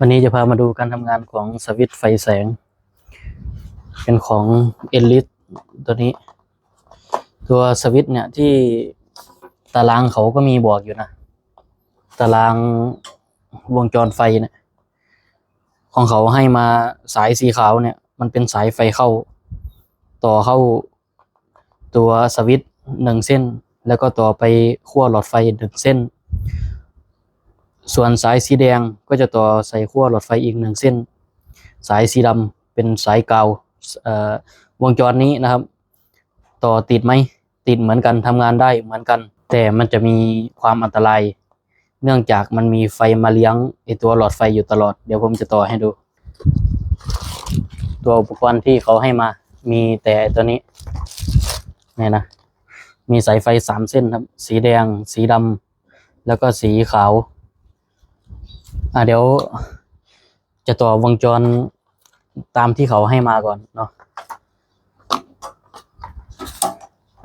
วันนี้จะพามาดูการทำงานของสวิตไฟแสง เป็นของ e l i t ตัวนี้ ตัวสวิตเนี่ยที่ตารางเขาก็มีบอกอยู่นะ ตารางวงจรไฟเนี่ย ของเขาให้มาสายสีขาวเนี่ย มันเป็นสายไฟเข้า ต่อเข้าตัวสวิตหนึ่งเส้น แล้วก็ต่อไปขั้วหลอดไฟหนึ่งเส้น ส่วนสายสีแดงก็จะต่อใส่ขั้วหลอดไฟอีกหนึ่งเส้น สายสีดำเป็นสายกาวเอ่อวงจรนี้นะครับ ต่อติดไหมติดเหมือนกันทำงานได้เหมือนกัน แต่มันจะมีความอันตราย เนื่องจากมันมีไฟมาเลี้ยงไอตัวหลอดไฟอยู่ตลอด เดี๋ยวผมจะต่อให้ดู ตัวอุปกรณ์ที่เขาให้มา มีแต่ตัวนี้เนี่ยนะ มีสายไฟสามเส้นครับ สีแดง สีดำแล้วก็สีขาว อะเดี๋ยว จะต่อวงจรตามที่เขาให้มาก่อนเนาะ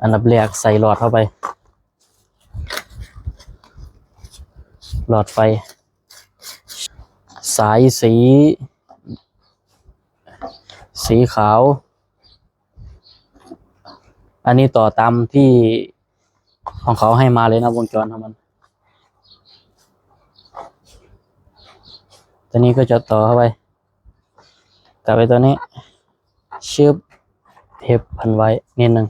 อันดับแรกใส่หลอดเข้าไป หลอดไฟ สายสี สีขาว อันนี้ต่อตามที่ของเขาให้มาเลยนะวงจรของมัน ตัวนี้ก็จะต่อเข้าไปกลับไปตัวนี้ชืบเทปพันไว้นิดหนึ่ง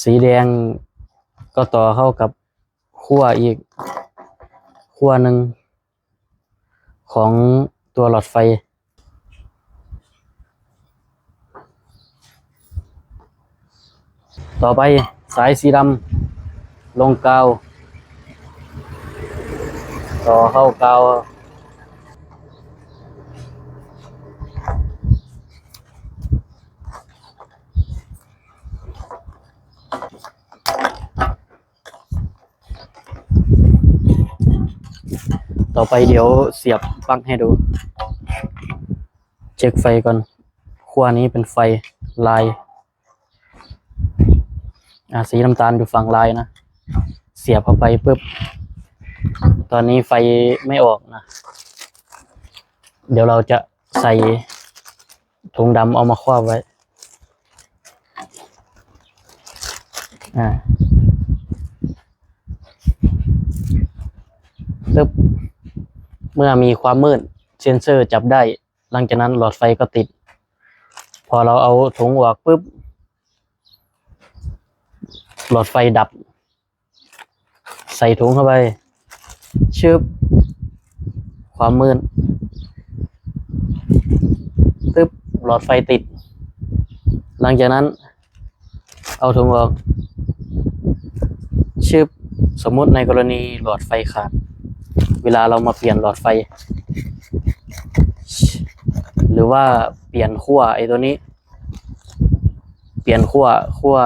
สีแดงก็ต่อเข้ากับขั้วอีกขั้วหนึ่งของตัวหลอดไฟ ต่อไป สายสีดำลงกาว ต่อเข้ากาวต่อไปเดี๋ยวเสียบปลั๊กให้ดู เช็คไฟก่อนขั้วนี้เป็นไฟลาย อะสีน้ำตาลอยู่ฝั่งลายนะ เสียบเข้าไปปุ๊บ ตอนนี้ไฟไม่ออกนะ เดี๋ยวเราจะใส่ถุงดำเอามาครอบไว้ อ่าปึ๊บเมื่อมีความมืดเซนเซอร์จับได้ หลังจากนั้นหลอดไฟก็ติด พอเราเอาถุงออกปุ๊บ หลอดไฟดับ ใส่ถุงเข้าไป ชึบ ความมืดตึ๊บหลอดไฟติด หลังจากนั้น เอาถุงออกชึบ สมมุติในกรณีหลอดไฟขาด เวลาเรามาเปลี่ยนหลอดไฟ หรือว่าเปลี่ยนขั้วไอ้ตัวนี้ เปลี่ยนขั้วขั้ว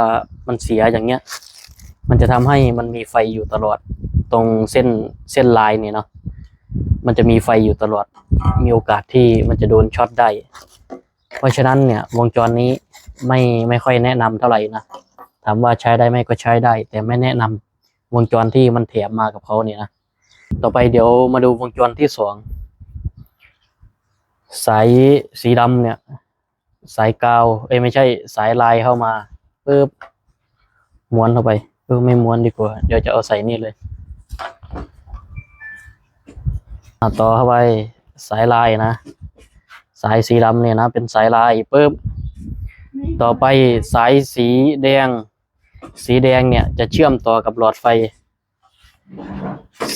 มันเสียอย่างเงี้ย มันจะทำให้มันมีไฟอยู่ตลอด ตรงเส้นเส้นลายเนี่ยเนาะมันจะมีไฟอยู่ตลอด มีโอกาสที่มันจะโดนช็อตได้ เพราะฉะนั้นเนี่ยวงจรนี้ไม่ไม่ค่อยแนะนำเท่าไหร่นะถามว่าใช้ได้ไหมก็ใช้ได้ แต่ไม่แนะนำวงจรที่มันแถมมากับเขาเนี่ยนะต่อไปเดี๋ยวมาดูวงจรที่สองสายสีดำเนี่ย สายกาวเอ้ไม่ใช่สายลายเข้ามาปึ๊บ ม้วนเข้าไปเออไม่ม้วนดีกว่า เดี๋ยวจะเอาใส่นี่เลยต่อเข้าไปสายลายนะ สายสีดำเนี่ยนะ เป็นสายลายปึ๊บต่อไปสายสีแดง สีแดงเนี่ยจะเชื่อมต่อกับหลอดไฟ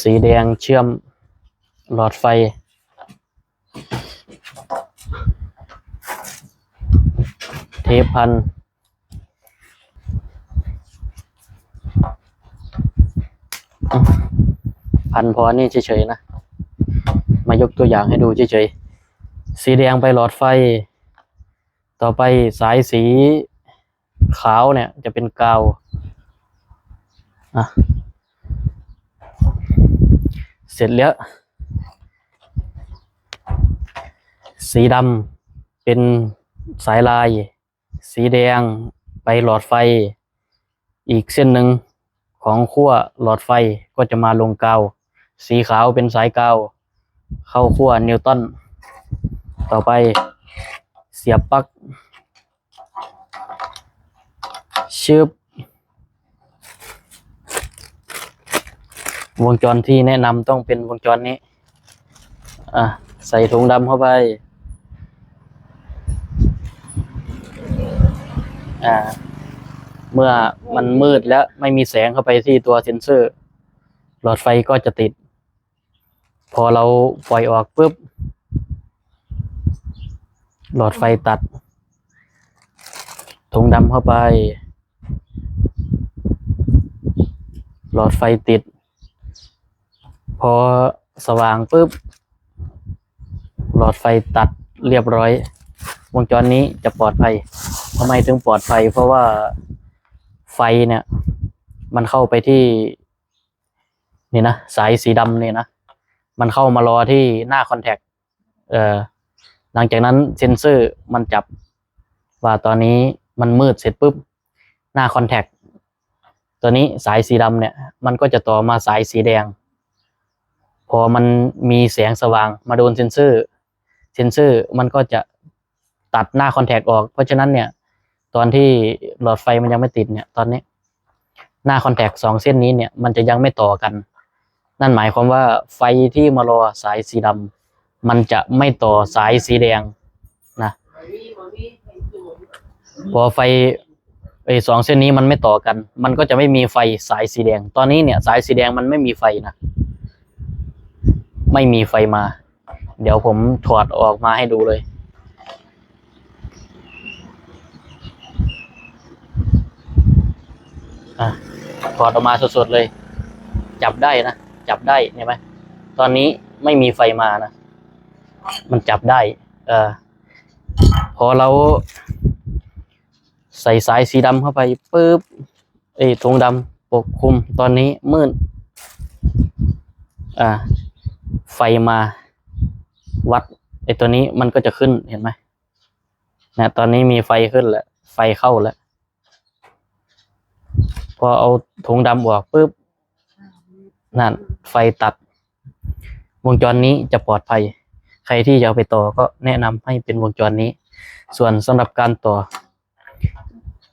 สีแดงเชื่อมหลอดไฟ เทปพัน พันพอนี่เฉยๆนะ มายกตัวอย่างให้ดูเฉยๆ สีแดงไปหลอดไฟ ต่อไปสายสีขาวเนี่ยจะเป็นกาวอะเสร็จแล้ว สีดำเป็นสายลาย สีแดงไปหลอดไฟ อีกเส้นหนึ่งของขั้วหลอดไฟก็จะมาลงกาว สีขาวเป็นสายกาว เข้าขั้วนิวตัน ต่อไปเสียบปลั๊กชึบวงจรที่แนะนำต้องเป็นวงจรนี้ อะ ใส่ถุงดำเข้าไป อ่า เมื่อมันมืดแล้วไม่มีแสงเข้าไปที่ตัวเซ็นเซอร์ หลอดไฟก็จะติด พอเราปล่อยออกปุ๊บ หลอดไฟตัดถุงดำเข้าไป หลอดไฟติด พอสว่างปุ๊บ หลอดไฟตัดเรียบร้อย วงจรนี้จะปลอดภัยทำไมถึงปลอดภัย เพราะว่าไฟเนี่ย มันเข้าไปที่ นี่นะ สายสีดำเนี่ยนะ มันเข้ามารอที่หน้าคอนแทคเอ่อหลังจากนั้นเซนเซอร์มันจับว่าตอนนี้มันมืดเสร็จปุ๊บหน้าคอนแทคตัวนี้สายสีดำเนี่ย มันก็จะต่อมาสายสีแดง พอมันมีแสงสว่างมาโดนเซนเซอร์ เซนเซอร์มันก็จะตัดหน้าคอนแทคออก เพราะฉะนั้นเนี่ย ตอนที่หลอดไฟมันยังไม่ติดเนี่ย ตอนนี้ หน้าคอนแทคสองเส้นนี้เนี่ย มันจะยังไม่ต่อกัน นั่นหมายความว่าไฟที่มารอสายสีดำมันจะไม่ต่อสายสีแดงนะพอไฟไอ้สองเส้นนี้มันไม่ต่อกัน มันก็จะไม่มีไฟสายสีแดง ตอนนี้เนี่ยสายสีแดงมันไม่มีไฟนะ ไม่มีไฟมา เดี๋ยวผมถอดออกมาให้ดูเลยอะถอดออกมาสดๆเลย จับได้นะ จับได้เห็นไหมตอนนี้ไม่มีไฟมานะ มันจับได้ เออพอเราใส่สายสีดำเข้าไปปุ๊บไอ้ยถุงดำปกคลุมตอนนี้มืดอ่า ไฟมาวัดไอ้ตัวนี้มันก็จะขึ้นเห็นไหมนะตอนนี้มีไฟขึ้นแล้ว ไฟเข้าแล้ว พอเอาถุงดำออกปุ๊บนั่น ไฟตัด วงจรนี้จะปลอดภัย ใครที่จะเอาไปต่อก็แนะนำให้เป็นวงจรนี้ ส่วนสำหรับการต่อ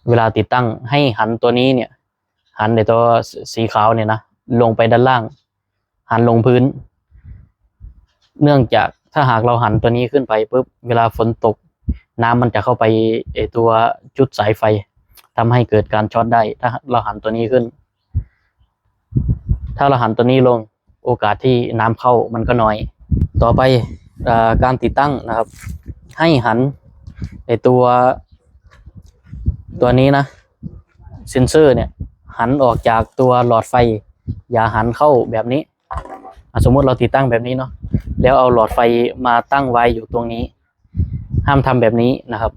เวลาติดตั้งให้หันตัวนี้เนี่ย หันในตัวสีขาวเนี่ยนะลงไปด้านล่าง หันลงพื้น เนื่องจากถ้าหากเราหันตัวนี้ขึ้นไปปุ๊บเวลาฝนตก น้ำมันจะเข้าไปไอตัวจุดสายไฟทำให้เกิดการช็อตได้ ถ้าเราหันตัวนี้ขึ้น ถ้าเราหันตัวนี้ลงโอกาสที่น้ำเข้ามันก็น้อย ต่อไปอการติดตั้งนะครับ ให้หันในตัว ตัวนี้นะเซนเซอร์เนี่ย หันออกจากตัวหลอดไฟ อย่าหันเข้าแบบนี้สมมติเราติดตั้งแบบนี้เนาะแล้วเอาหลอดไฟมาตั้งไว้อยู่ตรงนี้ ห้ามทำแบบนี้นะครับ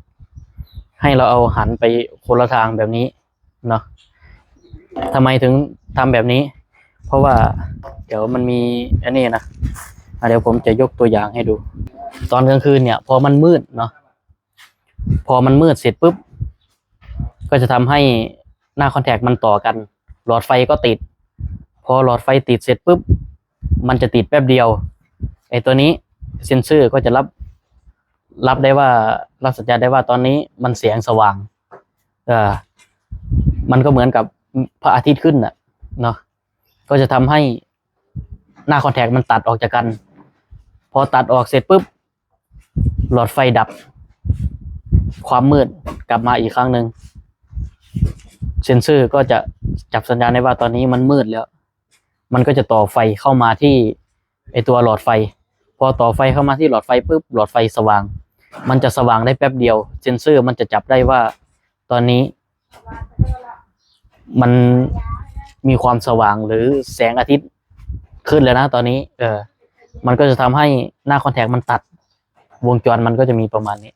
ให้เราเอาหันไปคนละทางแบบนี้เนาะทำไมถึงทำแบบนี้ เพราะว่าเดี๋ยวมันมีอันนี้นะเดี๋ยวผมจะยกตัวอย่างให้ดู ตอนกลางคืนเนี่ย พอมันมืดเนาะพอมันมืดเสร็จปุ๊บ ก็จะทำให้หน้าคอนแทคมันต่อกัน หลอดไฟก็ติด พอหลอดไฟติดเสร็จปุ๊บ มันจะติดแป๊บเดียวไอ้ตัวนี้เซนเซอร์ก็จะรับรับได้ว่ารับสัญญาณได้ว่าตอนนี้มันแสงสว่าง เออมันก็เหมือนกับพระอาทิตย์ขึ้นน่ะ เนาะ ก็จะทำให้หน้าคอนแทคมันตัดออกจากกัน พอตัดออกเสร็จปุ๊บ หลอดไฟดับ ความมืดกลับมาอีกครั้งหนึ่งเซนเซอร์ก็จะจับสัญญาณได้ว่าตอนนี้มันมืดแล้ว มันก็จะต่อไฟเข้ามาที่ไอตัวหลอดไฟ พอต่อไฟเข้ามาที่หลอดไฟปุ๊บหลอดไฟสว่าง มันจะสว่างได้แป๊บเดียว เซนเซอร์มันจะจับได้ว่า ตอนนี้ มัน มีความสว่างหรือแสงอาทิตย์ขึ้นแล้วนะตอนนี้ เออ มันก็จะทำให้หน้าคอนแทคมันตัด วงจรมันก็จะมีประมาณนี้